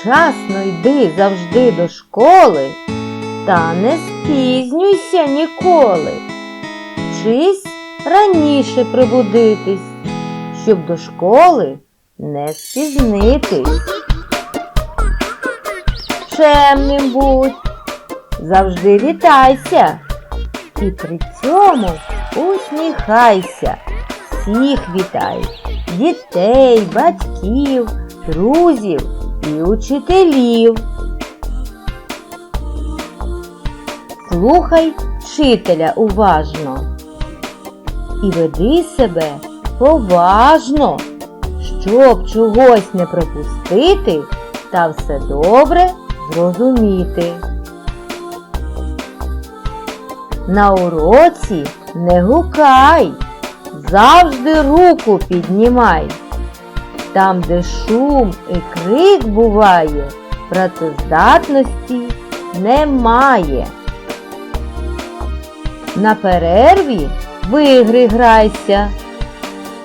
Вчасно йди завжди до школи, та не спізнюйся ніколи. Вчись раніше прибудитись, щоб до школи не спізнитись. Чемним будь, завжди вітайся і при цьому усміхайся. Всіх вітай, дітей, батьків, друзів і учителів. Слухай вчителя уважно і веди себе поважно, щоб чогось не пропустити та все добре зрозуміти. На уроці не гукай, завжди руку піднімай. Там, де шум і крик буває, працездатності немає. На перерві в ігри грайся,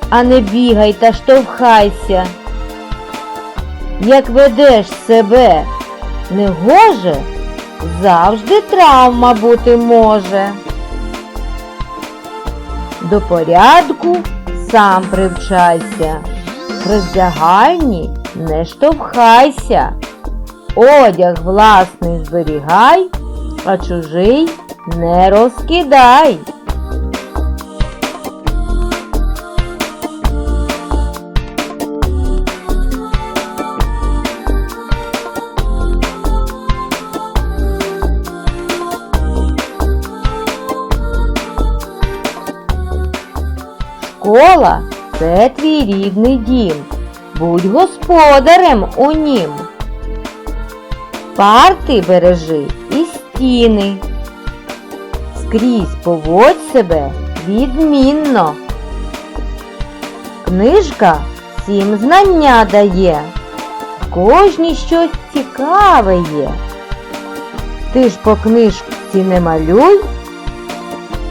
а не бігай та штовхайся. Як ведеш себе негоже, завжди травма бути може. До порядку сам привчайся, роздягальні не штовхайся, одяг власний зберігай, а чужий не розкидай. Школа це твій рідний дім. Будь господарем у нім. Парти бережи і стіни. Скрізь поводь себе відмінно. Книжка всім знання дає. Кожній щось цікаве є. Ти ж по книжці не малюй,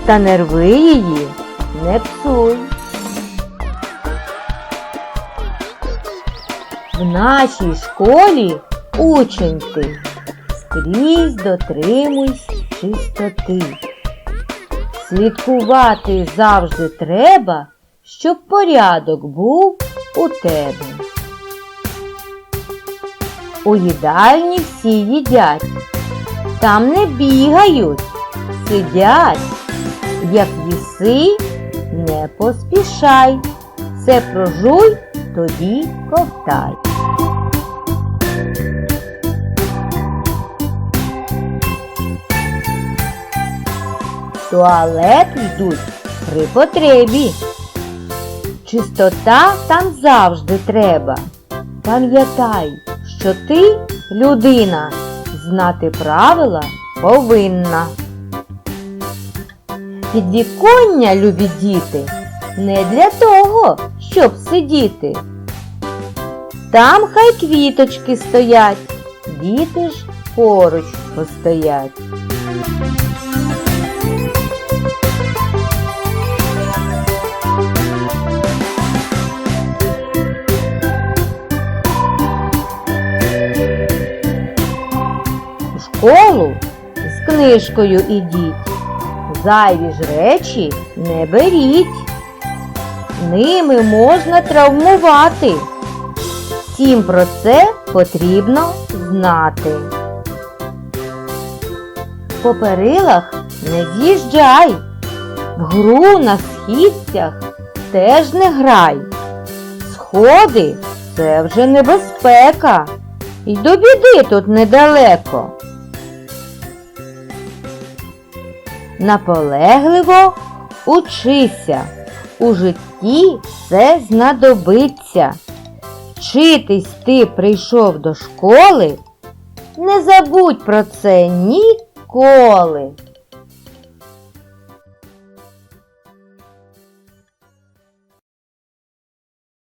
та нерви її не псуй. В нашій школі учень ти, скрізь дотримуйсь чистоти. Слідкувати завжди треба, щоб порядок був у тебе. У їдальні всі їдять, там не бігають, сидять. Як їси, не поспішай, все прожуй, тоді ковтай. Туалет йдуть при потребі. Чистота там завжди треба. Пам'ятай, що ти, людина, знати правила повинна. Підвіконня, любі діти, не для того, щоб сидіти. Там хай квіточки стоять, діти ж поруч постоять. У школу з книжкою ідіть. Зайві ж речі не беріть. Ними можна травмувати. Всім про це потрібно знати. По перилах не з'їжджай, в гру на східцях теж не грай. Сходи це вже небезпека. І до біди тут недалеко. Наполегливо учися, у житті все знадобиться. Вчитись ти прийшов до школи, не забудь про це ніколи.